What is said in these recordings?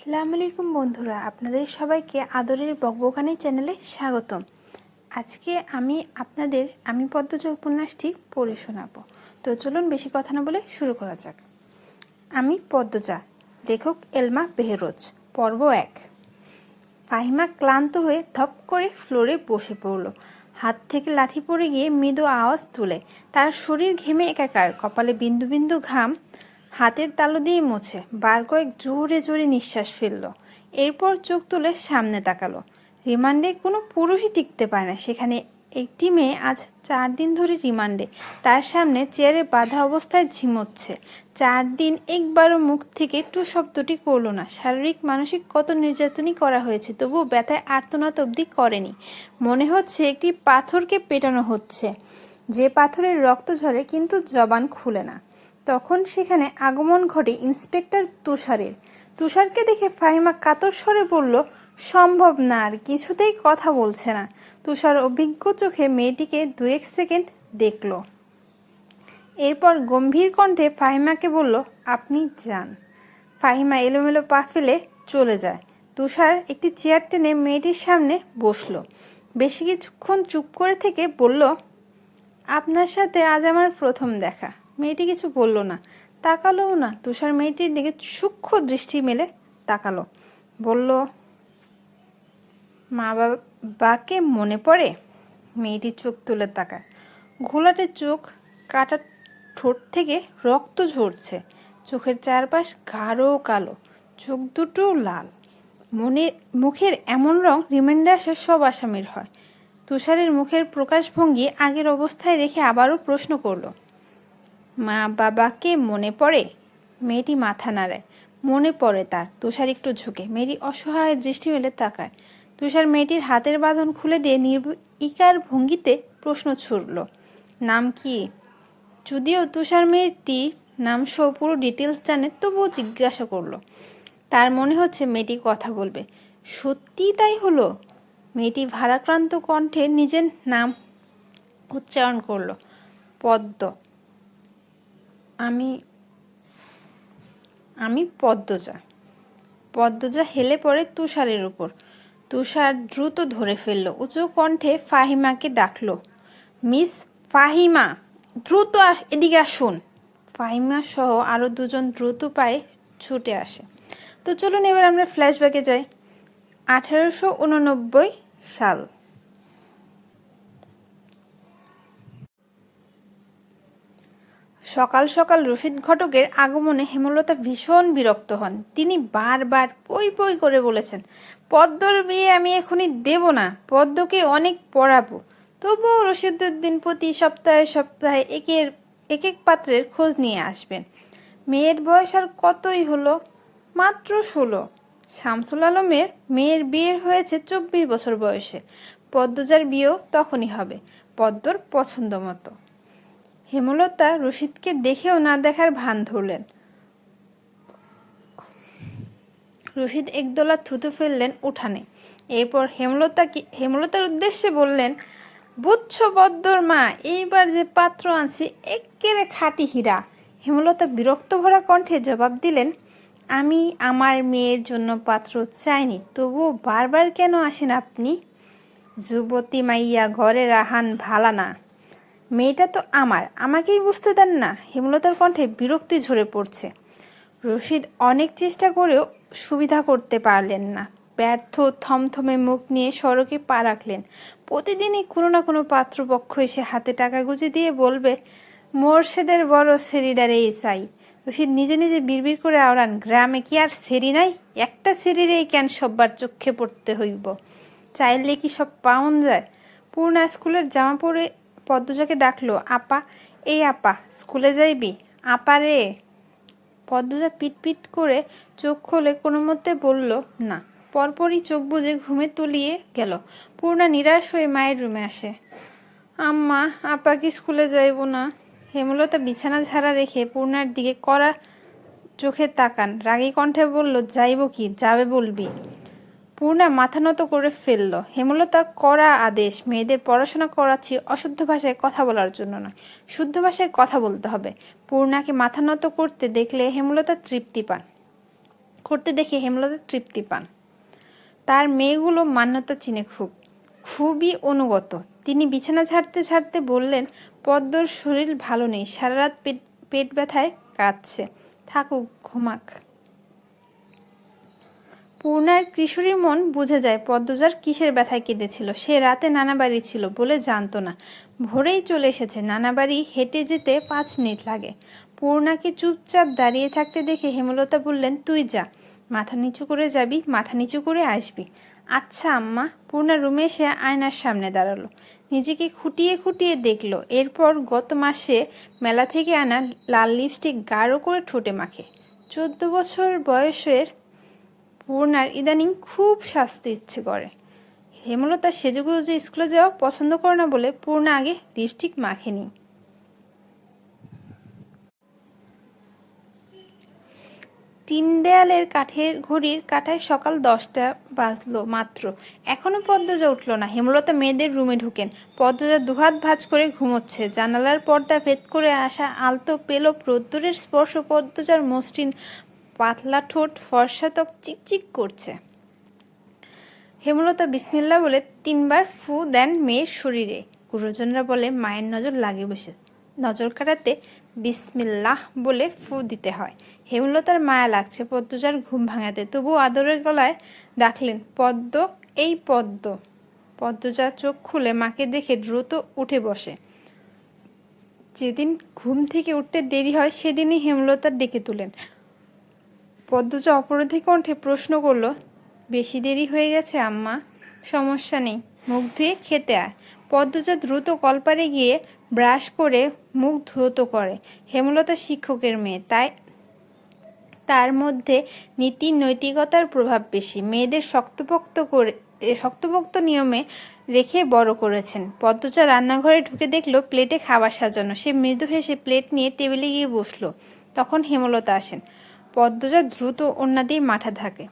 আসসালামু আলাইকুম বন্ধুরা, আপনাদের সবাইকে আদরের বকবকানি চ্যানেলে স্বাগতম। আজকে আমি আপনাদের আমি পদ্মজা উপন্যাসটি পড়ে শোনাবো। তো চলুন বেশি কথা না বলে শুরু করা যাক। আমি পদ্মজা, লেখক এলমা বেহরোজ, পর্ব এক। ফাহিমা ক্লান্ত হয়ে ধপ করে ফ্লোরে বসে পড়ল। হাত থেকে লাঠি পড়ে গিয়ে মৃদু আওয়াজ তুলে, তার শরীর ঘেমে একাকার, কপালে বিন্দু বিন্দু ঘাম হাতের তালু দিয়ে মুছে বার কয়েক জোরে জোরে নিঃশ্বাস ফেলল। এরপর চোখ তুলে সামনে তাকালো। রিমান্ডে কোনো পুরুষই টিকতে পারে না। সেখানে একটি মেয়ে আজ চার দিন ধরে রিমান্ডে। তার সামনে চেয়ারে বাঁধা অবস্থায় ঝিমোচ্ছে। চার দিন একবারও মুখ থেকে টু শব্দটি করল না। শারীরিক, মানসিক কত নির্যাতনই করা হয়েছে তবুও ব্যথায় আর্তনাদ অবধি করেনি। মনে হচ্ছে একটি পাথরকে পেটানো হচ্ছে। যে পাথরের রক্ত ঝরে কিন্তু জবান খুলে না। তখন সেখানে আগমন ঘটে ইন্সপেক্টর তুষারের। তুষারকে দেখে ফাহিমা কাতর স্বরে বলল, সম্ভব না, আর কিছুতেই কথা বলছে না। তুষার অভিজ্ঞ চোখে মেয়েটিকে দু এক সেকেন্ড দেখল। এরপর গম্ভীর কণ্ঠে ফাহিমাকে বলল, আপনি যান। ফাহিমা এলোমেলো পা ফেলে চলে যায়। তুষার একটি চেয়ার টেনে মেয়েটির সামনে বসল। বেশি কিছুক্ষণ চুপ করে থেকে বলল, আপনার সাথে আজ আমার প্রথম দেখা। মেয়েটি কিছু বলল না। তাকালোও না। তুষার মেয়েটির দিকে সূক্ষ্ম দৃষ্টি মেলে তাকালো। বলল, মা বাবাকে মনে পড়ে? মেয়েটি চোখ তুলে তাকায়। ঘোলাটে চোখ কাটা ঠোঁট থেকে রক্ত ঝরছে। চোখের চারপাশ গাঢ় কালো, চোখ দুটো লাল। মনে মুখের এমন রং রিমাইন্ডার আসে সব আসামির হয়। তুষারের মুখের প্রকাশভঙ্গি আগের অবস্থায় রেখে আবারও প্রশ্ন করল মা বাবাকে মনে পড়ে? মেয়েটি মাথা নাড়ায় মনে পড়ে তার। তুষার একটু ঝুঁকে। মেয়েটি অসহায় দৃষ্টি মেলে তাকায়। তুষার মেয়েটির হাতের বাঁধন খুলে দিয়ে নির্বিকার ভঙ্গিতে প্রশ্ন ছুড়ল, নাম কি? যদিও তুষার মেয়েটির নাম সহ পুরো ডিটেলস জানে, তবুও জিজ্ঞাসা করল, তার মনে হচ্ছে মেয়েটি কথা বলবে? সত্যি তাই হলো? মেয়েটি ভারাক্রান্ত কণ্ঠে নিজের নাম উচ্চারণ করল, পদ্ম। আমি আমি পদ্মজা। পদ্মজা হেলে পড়ে তুষারের উপর। তুষার দ্রুত ধরে ফেলল। উঁচু কণ্ঠে ফাহিমাকে ডাকল, মিস ফাহিমা, দ্রুত এদিকে আসুন। ফাহিমা সহ আরও দুজন দ্রুত পায়ে ছুটে আসে। তো চলুন এবার আমরা ফ্ল্যাশব্যাকে যাই। আঠেরোশো উননব্বই সাল। সকাল সকাল রশিদ ঘটকের আগমনে হেমলতা ভীষণ বিরক্ত হন। তিনি বারবার পই পই করে বলেছেন, পদ্মর বিয়ে আমি এখনই দেব না, পদ্মকে অনেক পড়াবো। তবুও রশিদুদ্দিন প্রতি সপ্তাহে সপ্তাহে একের এক এক পাত্রের খোঁজ নিয়ে আসবেন। মেয়ের বয়স আর কতই হলো? মাত্র ষোলো। শামসুল আলমের মেয়ের বিয়ের হয়েছে চব্বিশ বছর বয়সে। পদ্মজার বিয়েও তখনই হবে, পদ্মর পছন্দ মতো হেমলতা রশিদকে দেখেও না দেখার ভান ধরলেন। রশিদ একদলা থুতু ফেললেন উঠানে। এরপর হেমলতা কি হেমলতার উদ্দেশ্যে বললেন বুচ্ছ বদ্দর মা, এইবার যে পাত্র আনছি একেরে খাটি হীরা। হেমলতা বিরক্ত ভরা কণ্ঠে জবাব দিলেন, আমি আমার মেয়ের জন্য পাত্র চাইনি, তবুও বারবার কেন আসেন আপনি? যুবতী মাইয়া ঘরে রাহান ভালা না। মেয়েটা তো আমার, আমাকেই বুঝতে দেন না। হেমলতার কণ্ঠে বিরক্তি ঝরে পড়ছে। রশিদ অনেক চেষ্টা করেও সুবিধা করতে পারলেন না। ব্যর্থ, থমথমে মুখ নিয়ে সড়কে পা রাখলেন। প্রতিদিনই কোনো না কোনো পাত্রপক্ষ এসে হাতে টাকা গুঁজে দিয়ে বলবে, মোর্শেদের বড় সেরিডারে এই চাই রশিদ নিজে নিজে বিড়বিড় করে আওড়ান, গ্রামে কি আর সেরি নাই? একটা সেরিরেই কেন সব্বার চোখে পড়তে হইব? চাইলে কি সব পাওন যায়? পূর্ণা স্কুলের জামা পরে পদ্মজাকে ডাকলো, আপা, এই আপা, স্কুলে যাইবি? আপা রে? পদ্মজা পিট করে চোখ খোলে কোনো মতে বলল, না। পরপরই চোখ বুঝে ঘুমে তলিয়ে গেল। পূর্ণা নিরাশ হয়ে মায়ের রুমে আসে। আম্মা, আপা কি স্কুলে যাইব না? হেমলতা বিছানা ঝাড়া রেখে পূর্ণার দিকে করা চোখে তাকান। রাগী কণ্ঠে বলল, যাইব কি? যাবে বলবি? পূর্ণা মাথা নত করে ফেলল। হেমলতা করা আদেশ, মেয়েদের পড়াশোনা করাচ্ছি, অশুদ্ধ ভাষায় কথা বলার জন্য নয়, শুদ্ধ ভাষায় কথা বলতে হবে। পূর্ণাকে মাথা নত করতে দেখলে হেমলতা তৃপ্তি পান। করতে দেখে হেমলতা তৃপ্তি পান। তার মেয়েগুলো মান্যতা চিনে খুব, খুবই অনুগত। তিনি বিছানা ছাড়তে ছাড়তে বললেন, পদ্মর শরীর ভালো নেই, সারা রাত পেট পেট ব্যথায় কাঁদছে। থাকুক, ঘুমাক। পূর্ণার কিশোরী মন বুঝে যায় পদ্মজার কিসের ব্যথায় কেঁদেছিল। সে রাতে নানা বাড়ি ছিল বলে জানতো না। ভোরেই চলে এসেছে। নানা বাড়ি হেঁটে যেতে পাঁচ মিনিট লাগে। পূর্ণাকে চুপচাপ দাঁড়িয়ে থাকতে দেখে হেমলতা বললেন, তুই যা। মাথা নিচু করে যাবি, মাথা নিচু করে আসবি। আচ্ছা আম্মা। পূর্ণা রুমে এসে আয়নার সামনে দাঁড়াল। নিজেকে খুঁটিয়ে খুঁটিয়ে দেখল। এরপর গত মাসে মেলা থেকে আনা লাল লিপস্টিক গাঢ় করে ঠোঁটে মাখে। চোদ্দ বছর বয়সের পূর্ণার ইদানিং খুব শাস্তি ইচ্ছে করে। হেমলতা সেজেগুজে স্কুলে যাওয়া পছন্দ করে না বলে পূর্ণা আগে লিপস্টিক মাখেনি। তিন দেয়ালের কাঠের ঘড়ির কাঁটায় সকাল দশটা বাজলো মাত্র। এখনও পদ্মজা উঠল না। হেমলতা মেয়েদের রুমে ঢুকেন। পদ্মজা দুহাত ভাঁজ করে ঘুমোচ্ছে। জানালার পর্দা ভেদ করে আসা আলতো পেল রোদ্দুরের স্পর্শ পদ্মজার মসৃণ পাতলা ঠোঁট, ফর্সা ত্বক চিকচিক করছে। হেমলতা বিসমিল্লা বলে তিনবার ফু দেন মেয়ের শরীরে। গুরুজনরা বলে, মায়ের নজর লাগে বসে। নজর কাটাতে বিসমিল্লাহ বলে ফু দিতে হয়। হেমলতার মায়া লাগছে পদ্মজার ঘুম ভাঙাতে। তবু আদরের গলায় ডাকলেন, পদ্ম, এই পদ্ম। পদ্মজা চোখ খুলে মাকে দেখে দ্রুত উঠে বসে। যেদিন ঘুম থেকে উঠতে দেরি হয়, সেদিনই হেমলতার ডেকে তুলেন। পদ্মজা অপরাধী কণ্ঠে প্রশ্ন করল, বেশি দেরি হয়ে গেছে, আম্মা। সমস্যা নেই। মুখ ধুয়ে খেতে আয়। পদ্মজা দ্রুত কলপারে গিয়ে ব্রাশ করে মুখ ধুত করে, হেমলতা শিক্ষকের মেয়ে। তাই তার মধ্যে নীতি নৈতিকতার প্রভাব বেশি। মেয়েদের শক্তপোক্ত করে শক্তপোক্ত নিয়মে রেখে বড় করেছেন। পদ্মজা রান্নাঘরে ঢুকে দেখল, প্লেটে খাবার সাজানো। সে মৃদু হেসে প্লেট নিয়ে টেবিলে গিয়ে বসল। তখন হেমলতা আসেন পদ্মজা দ্রুত অন্যাদের মাথা থাকে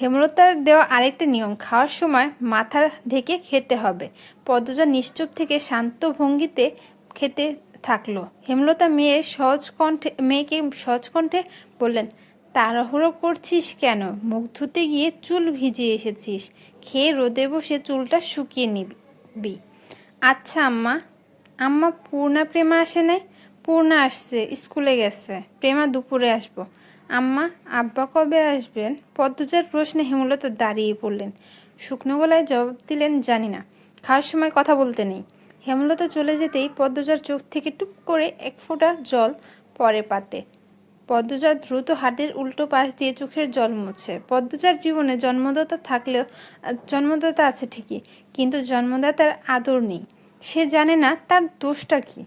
হেমলতার দেওয়া আরেকটা নিয়ম, খাওয়ার সময় মাথা ঢেকে খেতে হবে। পদ্মজা নিশ্চুপ থেকে শান্ত ভঙ্গিতে খেতে থাকল। হেমলতা মেয়ে সহজ কণ্ঠে, মেয়েকে সহজ কণ্ঠে বললেন, তাড়াহুড়ো করছিস কেন? মুখ ধুতে গিয়ে চুল ভিজিয়ে এসেছিস। খেয়ে রোদে বসে চুলটা শুকিয়ে নিবি। আচ্ছা আম্মা আম্মা পূর্ণা প্রেমা আসে নাই? পূর্ণা আসছে, স্কুলে গেছে। প্রেমা দুপুরে আসব। আম্মা, আব্বা কবে আসবেন? পদ্মজার প্রশ্নে হেমলতা দাঁড়িয়ে পড়লেন। শুকনো গলায় জবাব দিলেন, জানি না। খাওয়ার সময় কথা বলতে নেই। হেমলতা চলে যেতেই পদ্মজার চোখ থেকে টুপ করে এক ফোঁটা জল পরে পাতে। পদ্মজার দ্রুত হাটের উল্টো পাশ দিয়ে চোখের জল মুছে। পদ্মজার জীবনে জন্মদাতা থাকলেও জন্মদাতা আছে ঠিকই, কিন্তু জন্মদাতার আদর নেই। সে জানে না তার দোষটা কী।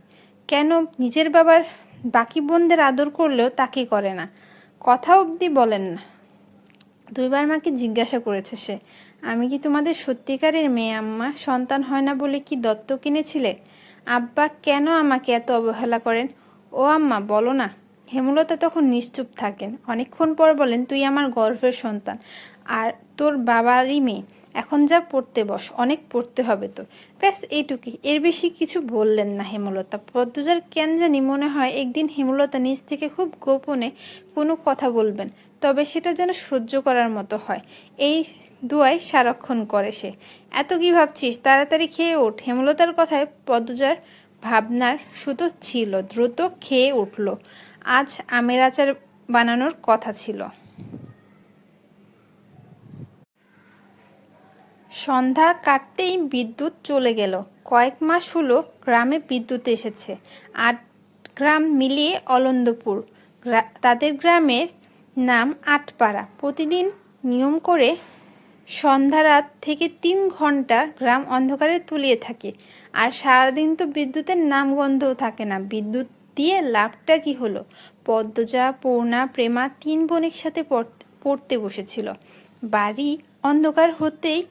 কেন নিজের বাবার বাকি বোনদের আদর করলেও তাকে করে না? কথা অবধি বলেন না। দুইবার মাকে জিজ্ঞাসা করেছে সে, আমি কি তোমাদের সত্যিকারের মেয়ে আম্মা? সন্তান হয় না বলে কি দত্ত কিনেছিলে? আব্বা কেন আমাকে এত অবহেলা করেন? ও আম্মা, বলো না। হেমলতা তখন নিশ্চুপ থাকেন। অনেকক্ষণ পর বলেন, তুই আমার গর্ভের সন্তান, আর তোর বাবারই মেয়ে। এখন যা পড়তে বস, অনেক পড়তে হবে তো। ব্যাস এইটুকুই এর বেশি কিছু বললেন না হেমলতা। পদ্মজার কেন জানি মনে হয় একদিন হেমলতা নিজ থেকে খুব গোপনে কোনো কথা বলবেন, তবে সেটা যেন সহ্য করার মতো হয়। এই দুয়ায় সারাক্ষণ করে সে। এত কি ভাবছিস? তাড়াতাড়ি খেয়ে ওঠ। হেমলতার কথায় পদ্মজার ভাবনার সুতো ছিল, দ্রুত খেয়ে উঠল। আজ আমের আচার বানানোর কথা ছিল। সন্ধ্যা কাটতেই বিদ্যুৎ চলে গেল। কয়েক মাস হলো গ্রামে বিদ্যুৎ এসেছে। আট গ্রাম মিলিয়ে অলন্দপুর। তাদের গ্রামের নাম আটপাড়া। প্রতিদিন নিয়ম করে সন্ধ্যা রাত থেকে তিন ঘণ্টা গ্রাম অন্ধকারে তুলিয়ে থাকে। আর সারাদিন তো বিদ্যুতের নামগন্ধও থাকে না। বিদ্যুৎ দিয়ে লাভটা কি হলো? পদ্মজা, পূর্ণা, প্রেমা তিন বোনের সাথে পড়তে বসেছিল। বাড়ি অন্ধকার হতেই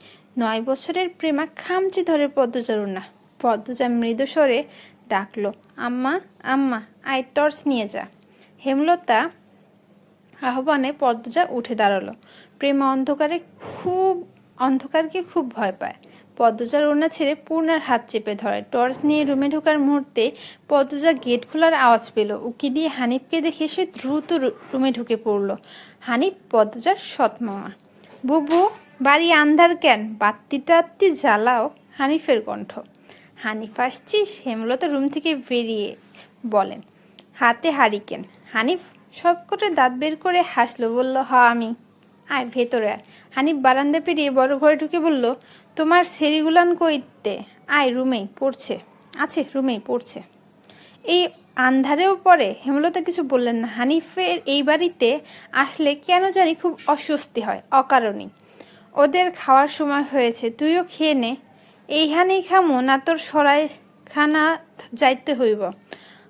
নয় বছরের প্রেমা খামচি ধরে পদ্মচারণা পদ্মজা মৃদুস্বরে ডাকলো, আম্মা আম্মা, আয় টর্চ নিয়ে যা। হেমলতা আহ্বানে পদ্মজা উঠে দাঁড়াল। প্রেমা অন্ধকারে খুব, অন্ধকারকে খুব ভয় পায়। পদ্মজার ওড়না ছেড়ে পূর্ণার হাত চেপে ধরে। টর্চ নিয়ে রুমে ঢোকার মুহূর্তে পদ্মজা গেট খোলার আওয়াজ পেল। উকি দিয়ে হানিফকে দেখে সে দ্রুত রুমে ঢুকে পড়ল। হানিফ পদ্মজার সৎমামা বুবু বাড়ি আন্ধার কেন? বাত্তি টাত্তি জ্বালাও হানিফের কণ্ঠ। হানিফ আসছিস হেমলতা রুম থেকে বেরিয়ে বলেন হাতে হারিকেন। হানিফ সব করে দাঁত বের করে হাসলো, বলল, হ, আমি। আয়, ভেতরে আয়। হানিফ বারান্দা পেরিয়ে বড় ঘরে ঢুকে বলল, তোমার সেরিগুলান কইতে? আয়, রুমেই, পড়ছে। আছে, রুমেই, পড়ছে। এই আন্ধারেও পরে হেমলতা কিছু বললেন না। হানিফের এই বাড়িতে আসলে কেন জানি খুব অস্বস্তি হয়, অকারণেই। ওদের খাওয়ার সময় হয়েছে। তুইও খেয়ে নে। এইখানেই খামো, না তোর সরাই খানা যাইতে হইব।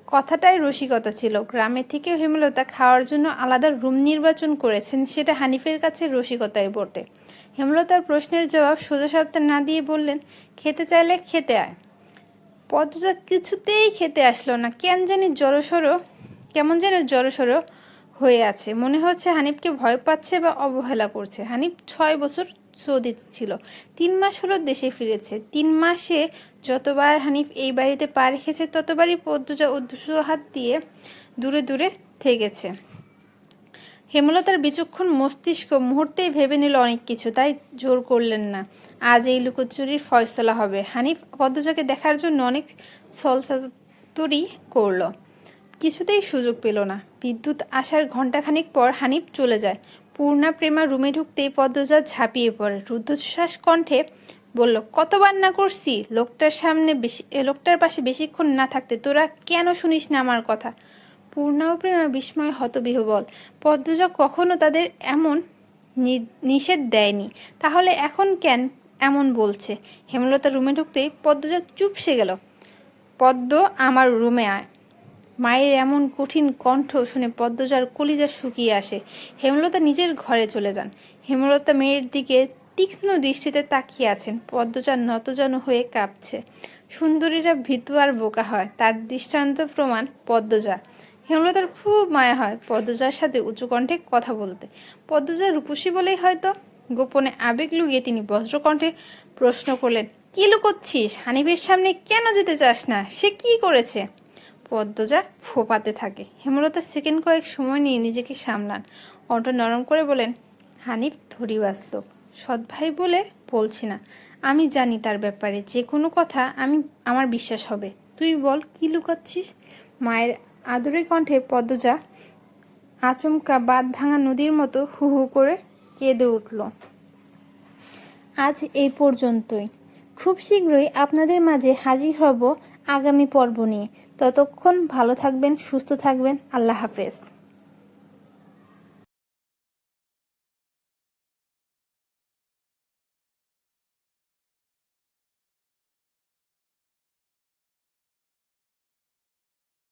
কথাটাই রসিকতা ছিল। গ্রামে থেকেও হেমলতা খাওয়ার জন্য আলাদা রুম নির্বাচন করেছেন সেটা হানিফের কাছে রসিকতায় বটে। হেমলতার প্রশ্নের জবাব সোজা সাপটা না দিয়ে বললেন, খেতে চাইলে খেতে আয়। পদ্মজা কিছুতেই খেতে আসলো না। কেন জানি জড়সড়ো, কেমন যেন জড়সড়ো হয়ে আছে। মনে হচ্ছে হানিফকে ভয় পাচ্ছে বা অবহেলা করছে। হানিফ ছয় বছর সৌদিতে ছিল। তিন মাস হলো দেশে ফিরেছে। তিন মাসে যতবার হানিফ এই বাড়িতে পা রেখেছে, ততবারই পদ্মজা উদ্দেশ্য হাত দিয়ে দূরে দূরে থেকেছে। হেমলতার বিচক্ষণ মস্তিষ্ক মুহূর্তেই ভেবে নিল অনেক কিছু, তাই জোর করলেন না। আজ এই লুকোচুরির ফয়সলা হবে। হানিফ পদ্মজাকে দেখার জন্য অনেক ছলসাতুরি করল। কিছুতেই সুযোগ পেল না। বিদ্যুৎ আসার ঘণ্টাখানিক পর হানিফ চলে যায়। পূর্ণা প্রেমা রুমে ঢুকতেই পদ্মজা ঝাঁপিয়ে পড়ে। রুদ্ধশ্বাস কণ্ঠে বলল, কতবার না করছি? লোকটার সামনে বেশি লোকটার পাশে বেশিক্ষণ না থাকতে তোরা কেন শুনিস না আমার কথা? পূর্ণা ও প্রেমা বিস্ময় হতবিহবল। পদ্মজা কখনো তাদের এমন নিষেধ দেয়নি। তাহলে এখন কেন এমন বলছে? হেমলতা রুমে ঢুকতেই পদ্মজা চুপসে গেল। পদ্ম, আমার রুমে আয়। মায়ের এমন কঠিন কণ্ঠ শুনে পদ্মজার কলিজা শুকিয়ে আসে। হেমলতা নিজের ঘরে চলে যান। হেমলতা মেয়ের দিকে তীক্ষ্ণ দৃষ্টিতে তাকিয়ে আছেন। পদ্মজা নতজন হয়ে কাঁপছে। সুন্দরীরা ভীতু আর বোকা হয়। তার দৃষ্টান্ত প্রমাণ পদ্মজা। হেমলতার খুব মায়া হয় পদ্মজার সাথে উঁচু কণ্ঠে কথা বলতে। পদ্মজা রূপসী বলেই হয়তো গোপনে আবেগ লুকিয়ে তিনি বজ্রকণ্ঠে প্রশ্ন করলেন, কি লুকোচ্ছিস? হানিফের সামনে কেন যেতে চাস না? সে কি করেছে? পদ্মজা ফোপাতে থাকে। হেমলতা সেকেন্ড কয়েক সময় নিয়ে নিজেকে সামলান। কণ্ঠ নরম করে বলেন, হানিফ, ধরি বাঁচল। সৎ ভাই বলে, বলছি না। আমি জানি তার ব্যাপারে। যে কোনো কথা আমি, আমার বিশ্বাস হবে। তুই বল, কি লুকাচ্ছিস? মায়ের আদরে কণ্ঠে পদ্মজা আচমকা বাদ ভাঙা নদীর মতো হু হু করে কেঁদে উঠল। আজ এই পর্যন্তই। খুব শীঘ্রই আপনাদের মাঝে হাজির হব আগামী পর্ব নিয়ে। ততক্ষণ ভালো থাকবেন সুস্থ থাকবেন। আল্লাহ হাফেজ।